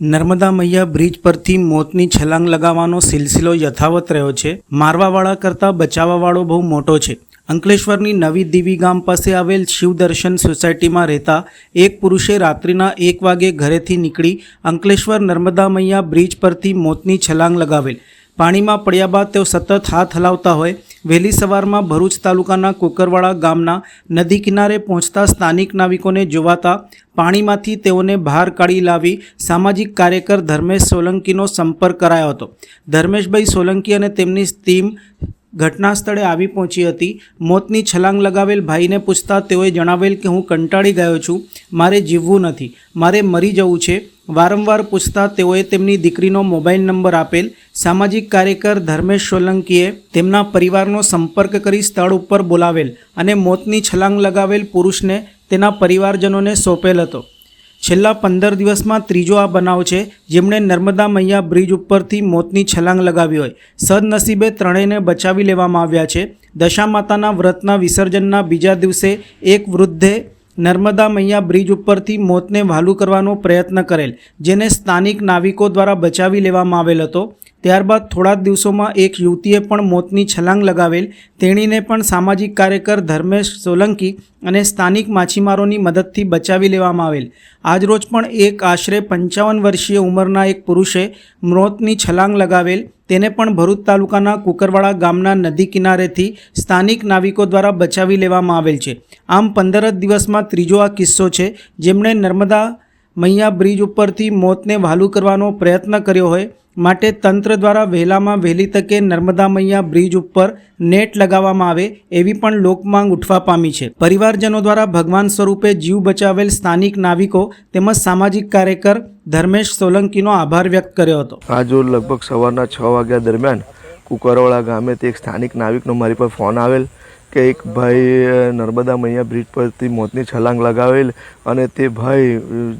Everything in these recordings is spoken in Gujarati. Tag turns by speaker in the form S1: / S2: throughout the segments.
S1: નર્મદા મૈયા બ્રિજ પરથી મોતની છલાંગ લગાવવાનો સિલસિલો યથાવત રહ્યો છે. મારવાવાળા કરતાં બચાવવાવાળો બહુ મોટો છે. અંકલેશ્વરની નવી દીવી ગામ પાસે આવેલ શિવદર્શન સોસાયટીમાં રહેતા એક પુરુષે રાત્રિના એક વાગે ઘરેથી નીકળી અંકલેશ્વર નર્મદા મૈયા બ્રિજ પરથી મોતની છલાંગ લગાવેલ. પાણીમાં પડ્યા બાદ તેઓ સતત હાથ હલાવતા હોય વહેલી સવારમાં ભરૂચ તાલુકાના કોકરવાડા ગામના નદી કિનારે પહોંચતા સ્થાનિક નાવિકોને જોવાતા પાણીમાંથી તેઓને બહાર કાઢી લાવી સામાજિક કાર્યકર ધર્મેશ સોલંકીનો સંપર્ક કરાયો હતો. ધર્મેશભાઈ સોલંકી અને તેમની ટીમ ઘટના સ્થળે આવી પહોંચી હતી. મોતની છલાંગ લગાવેલ ભાઈને પૂછતા તેઓએ જણાવેલ કે, હું કંટાળી ગયો છું. મારે જીવવું નથી. મારે મરી જવું છે. વારંવાર પૂછતા તેઓએ તેમની દીકરીનો મોબાઈલ નંબર આપેલ સામાજિક કાર્યકર ધર્મેશ સોલંકીએ તેમના પરિવારનો સંપર્ક કરી સ્થળ ઉપર બોલાવેલ અને મોતની છલાંગ લગાવેલ પુરુષને તેના પરિવારજનોને સોંપેલ હતો. છેલ્લા પંદર દિવસમાં ત્રીજો આ બનાવ છે, જેમણે નર્મદા મૈયા બ્રિજ ઉપરથી મોતની છલાંગ લગાવી હોય. સદનસીબે ત્રણેયને બચાવી લેવામાં આવ્યા છે. દશામાતાના વ્રતના વિસર્જનના બીજા દિવસે એક વૃદ્ધે નર્મદા મૈયા બ્રિજ ઉપરથી મોતને વહાલું કરવાનો પ્રયત્ન કરેલ, જેને સ્થાનિક નાવિકો દ્વારા બચાવી લેવામાં આવેલ હતો. ત્યારબાદ થોડા જ દિવસોમાં એક યુવતીએ પણ મોતની છલાંગ લગાવેલ. તેણીને પણ સામાજિક કાર્યકર ધર્મેશ સોલંકી અને સ્થાનિક માછીમારોની મદદથી બચાવી લેવામાં આવેલ. આજરોજ પણ એક આશરે પંચાવન વર્ષીય ઉંમરના એક પુરુષે મોતની છલાંગ લગાવેલ. તેને પણ ભરૂચ તાલુકાના કુકરવાડા ગામના નદી કિનારેથી સ્થાનિક નાવિકો દ્વારા બચાવી લેવામાં આવેલ છે. આમ પંદર જ દિવસમાં ત્રીજો આ કિસ્સો છે. જેમણે નર્મદા મૈયા બ્રિજ ઉપરથી મોતને વહાલું કરવાનો પ્રયત્ન કર્યો હોય માટે તંત્ર દ્વારા વહેલામાં વહેલી તકે નર્મદા મૈયા બ્રિજ ઉપર નેટ લગાવવામાં આવે એવી પણ લોકમાંગ ઉઠવા પામી છે. પરિવારજનો દ્વારા ભગવાન સ્વરૂપે જીવ બચાવેલ સ્થાનિક નાવિકો તેમજ સામાજિક કાર્યકર ધર્મેશ સોલંકીનો આભાર વ્યક્ત કર્યો હતો.
S2: આજો લગભગ સવારના છ વાગ્યા દરમિયાન કુકરવાળા ગામે તે એક સ્થાનિક નાવિકનો મારી પર ફોન આવેલ કે એક ભાઈ નર્મદા મૈયા બ્રિજ પરથી મોતની છલાંગ લગાવેલ અને તે ભાઈ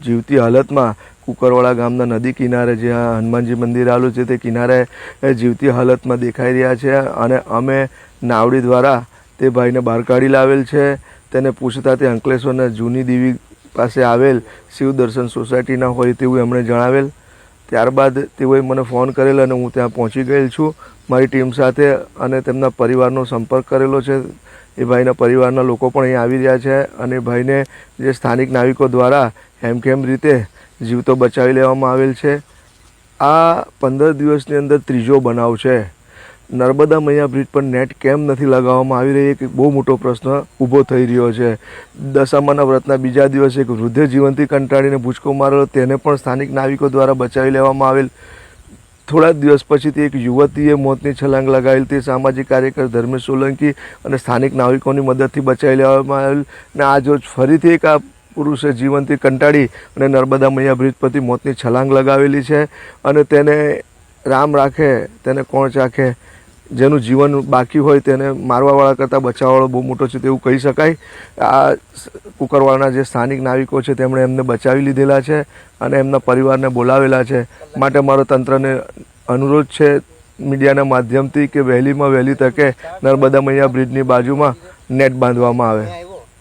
S2: જીવતી હાલતમાં કુકરવાડા ગામના નદી કિનારે જ્યાં હનુમાનજી મંદિર આવેલું છે, તે કિનારે જીવતી હાલતમાં દેખાઈ રહ્યા છે અને અમે નાવડી દ્વારા તે ભાઈને બહાર કાઢી લાવેલ છે. તેને પૂછતા તે અંકલેશ્વરના જૂની દેવી પાસે આવેલ શિવ દર્શન સોસાયટીના હોય તેવું એમણે જણાવેલ. ત્યારબાદ તેઓએ મને ફોન કરેલ અને હું ત્યાં પહોંચી ગયેલ છું. મારી ટીમ સાથે અને તેમના પરિવારનો સંપર્ક કરેલો છે. એ ભાઈના પરિવારના લોકો પણ અહીં આવી રહ્યા છે અને ભાઈને જે સ્થાનિક નાવિકો દ્વારા હેમખેમ રીતે જીવતો બચાવી લેવામાં આવેલ છે. આ પંદર દિવસની અંદર ત્રીજો બનાવ છે. નર્મદા મૈયા બ્રિજ પર નેટ કેમ નથી લગાવવામાં આવી રહી, એક બહુ મોટો પ્રશ્ન ઊભો થઈ રહ્યો છે. દશામાના વ્રતના બીજા દિવસે એક વૃદ્ધે જીવંતી કંટાળીને ભૂચકો મારેલો તેને પણ સ્થાનિક નાવિકો દ્વારા બચાવી લેવામાં આવેલ. થોડા દિવસ પછીથી એક યુવતીએ મોતની છલાંગ લગાવેલ, તે સામાજિક કાર્યકર ધર્મેશ સોલંકી અને સ્થાનિક નાવિકોની મદદથી બચાવી લેવામાં આવેલ. અને આજ ફરીથી એક આ પુરુષે જીવનથી કંટાળી અને નર્મદા મૈયા બ્રિજ પરથી મોતની છલાંગ લગાવેલી છે અને તેને રામ રાખે, તેને કોણ ચાખે, જેનું જીવન બાકી હોય તેને મારવાવાળા કરતાં બચાવવાવાળો બહુ મોટો છે તેવું કહી શકાય. આ કુકરવાળાના જે સ્થાનિક નાવિકો છે તેમણે એમને બચાવી લીધેલા છે અને એમના પરિવારને બોલાવેલા છે. માટે મારો તંત્રને અનુરોધ છે મીડિયાના માધ્યમથી કે વહેલીમાં વહેલી તકે નર્મદા મૈયા બ્રિજની બાજુમાં નેટ બાંધવામાં આવે.